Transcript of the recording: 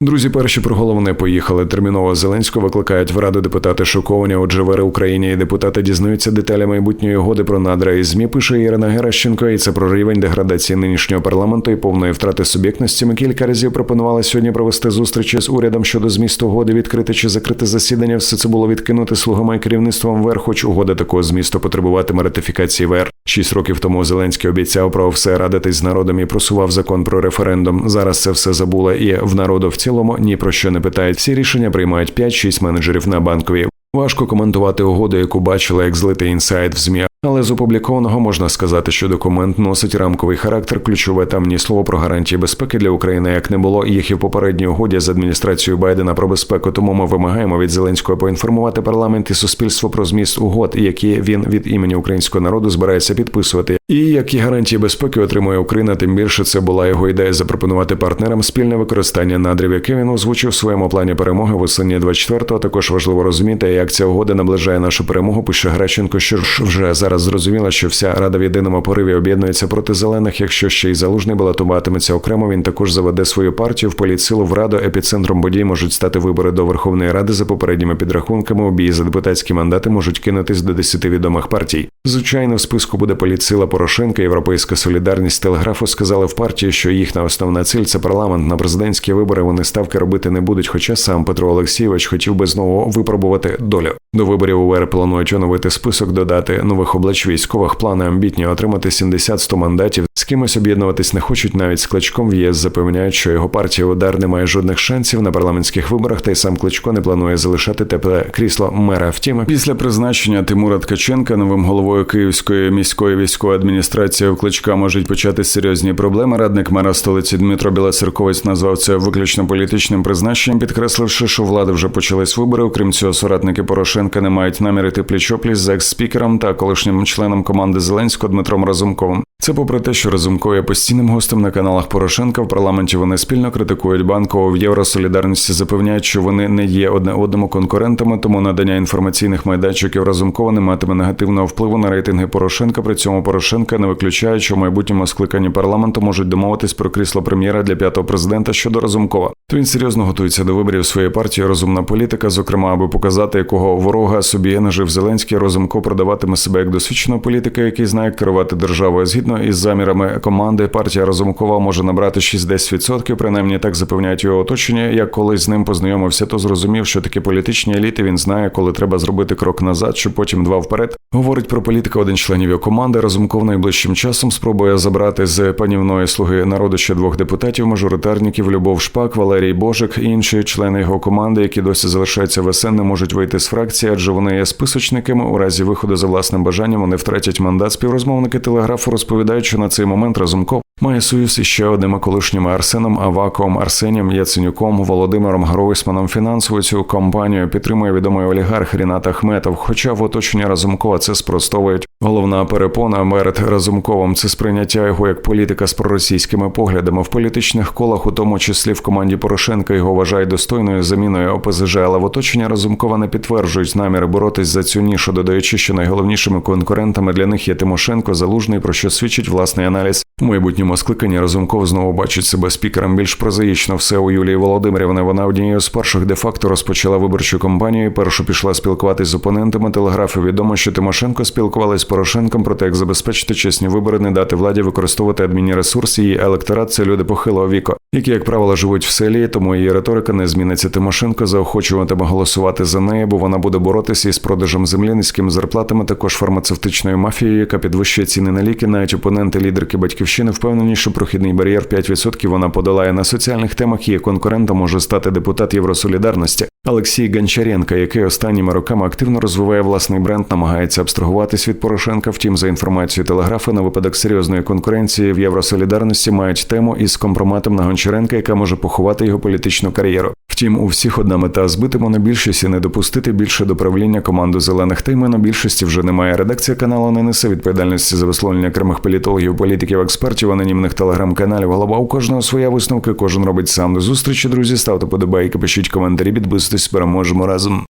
Друзі, перші про головне поїхали. Терміново Зеленського викликають в раду депутати шоковані. Отже, в Україні і депутати дізнаються деталі майбутньої угоди про надра і змі. Пише Ірина Геращенко, і це про рівень деградації нинішнього парламенту і повної втрати суб'єктності. Ми кілька разів пропонували сьогодні провести зустрічі з урядом щодо змісту угоди, відкрити чи закрити засідання. Все це було відкинути слугами і керівництвом ВР, хоч угода такого змісту потребуватиме ратифікації ВР. Шість років тому Зеленський обіцяв про все радитись з народом і просував закон про референдум. Зараз це все забуло і в народу цілому ні про що не питають. Всі рішення приймають 5-6 менеджерів на банковій. Важко коментувати угоду, яку бачили як злитий інсайт в змі. Але з опублікованого можна сказати, що документ носить рамковий характер. Ключове там ні слово про гарантії безпеки для України, як не було їх і в попередній угоді з адміністрацією Байдена про безпеку. Тому ми вимагаємо від Зеленського поінформувати парламент і суспільство про зміст угод, які він від імені українського народу збирається підписувати. І які гарантії безпеки отримує Україна, тим більше це була його ідея запропонувати партнерам спільне використання надрів, яке він озвучив в своєму плані перемоги восені 24-го. Також важливо розуміти, як ця угода наближає нашу перемогу. Пише Греченко, що ж вже зараз зрозуміло, що вся рада в єдиному пориві об'єднується проти зелених. Якщо ще й залужний балотуватиметься окремо, він також заведе свою партію в політсилу в раду. Епіцентром подій можуть стати вибори до Верховної Ради за попередніми підрахунками. У бій за депутатські мандати можуть кинутись до десяти відомих партій. Звичайно, в списку буде політсила Порошенка, Європейська солідарність телеграфу сказали в партії, що їхня основна ціль це парламент на президентські вибори. Вони ставки робити не будуть. Хоча сам Петро Олексійович хотів би знову випробувати долю. До виборів УВР планують оновити список, додати нових облач військових. Плани амбітні отримати 70-100 мандатів. З кимось об'єднуватись не хочуть. Навіть з кличком в ЄС запевняють, що його партія удар не має жодних шансів на парламентських виборах. Та й сам кличко не планує залишати тепле крісло мера. Втім, після призначення Тимура Ткаченка новим головою Київської міської військової адміністрації у кличка можуть почати серйозні проблеми. Радник мера столиці Дмитро Білоцерковець назвав це виключно політичним призначенням, підкресливши, що влади вже почались вибори. Окрім цього, соратники Порошенка не мають наміри йти пліч-опліч з екс-спікером та колишнім членом команди Зеленського Дмитром Разумковим. Це попри те, що Разумков є постійним гостем на каналах Порошенка в парламенті. Вони спільно критикують банкову в Євросолідарності, запевняють, що вони не є одне одному конкурентами, тому надання інформаційних майданчиків Разумкова не матиме негативного впливу на рейтинги Порошенка. При цьому Порошенка не виключає, що в майбутньому скликанні парламенту можуть домовитись про крісло прем'єра для п'ятого президента щодо Разумкова. То він серйозно готується до виборів своєї партії розумна політика, зокрема, аби показати, якого ворога собі нажив Зеленський. Разумков продаватиме себе як досвідченого політика, який знає керувати державою. Згідно із замірами команди, партія Разумкова може набрати 6-10%, принаймні так запевняють його оточення. Як колись з ним познайомився, то зрозумів, що такі політичні еліти він знає, коли треба зробити крок назад, щоб потім два вперед. Говорить про політику один членів його команди. Разумков найближчим часом спробує забрати з панівної слуги народу ще двох депутатів, мажоритарників Любов Шпак, Валерій Божик і інші члени його команди, які досі залишаються в СН, не можуть вийти з фракції, адже вони є списочниками. У разі виходу за власним бажанням вони втратять мандат. Співрозмовники телеграфу розповідають, що на цей момент Разумков має союз із ще одними колишніми Арсеном Аваком, Арсенієм Яценюком, Володимиром Гройсманом. Фінансову цю компанію підтримує відомий олігарх Рінат Ахметов. Хоча в оточенні Разумкова це спростовують. Головна перепона перед Разумковим це сприйняття його як політика з проросійськими поглядами в політичних колах, у тому числі в команді Порошенка, його вважають достойною заміною ОПЗЖ, але в оточенні Разумкова не підтверджують наміри боротись за цю нішу, додаючи, що найголовнішими конкурентами для них є Тимошенко, Залужний, про що свідчить власний аналіз. У майбутньому скликанні Разумков знову бачить себе спікером більш прозаїчно все у Юлії Володимирівни. Вона однією з перших де-факто розпочала виборчу кампанію. Першу пішла спілкуватись з опонентами телеграфу. Відомо, що Тимошенко спілкувалась з Порошенком про те, як забезпечити чесні вибори, не дати владі використовувати адмініресурси. Її електорат це люди похилого віку, які, як правило, живуть в селі, тому її риторика не зміниться. Тимошенко заохочуватиме голосувати за неї, бо вона буде боротися із продажем землі, низькими зарплатами, також фармацевтичною мафією, яка підвищує ціни на ліки. Навіть опоненти лідерки батьківщини впевнені, що прохідний бар'єр 5% вона подолає на соціальних темах. Її конкурентом може стати депутат Євросолідарності. Олексій Гончаренко, який останніми роками активно розвиває власний бренд, намагається абстрагуватись від Порошенка. Втім, за інформацією телеграфу, на випадок серйозної конкуренції в Євросолідарності мають тему із компроматом на Гончаренка, яка може поховати його політичну кар'єру. Втім, у всіх одна мета збити монобільшість і не допустити більше до правління команду зелених. Та й монобільшості вже немає. Редакція каналу не несе відповідальності за висловлення окремих політологів, політиків, експертів, анонімних телеграм-каналів. Голова у кожного своя висновка, кожен робить сам. До зустрічі, друзі. Ставте подобайки, пишіть коментарі, підписуйтесь, переможемо разом.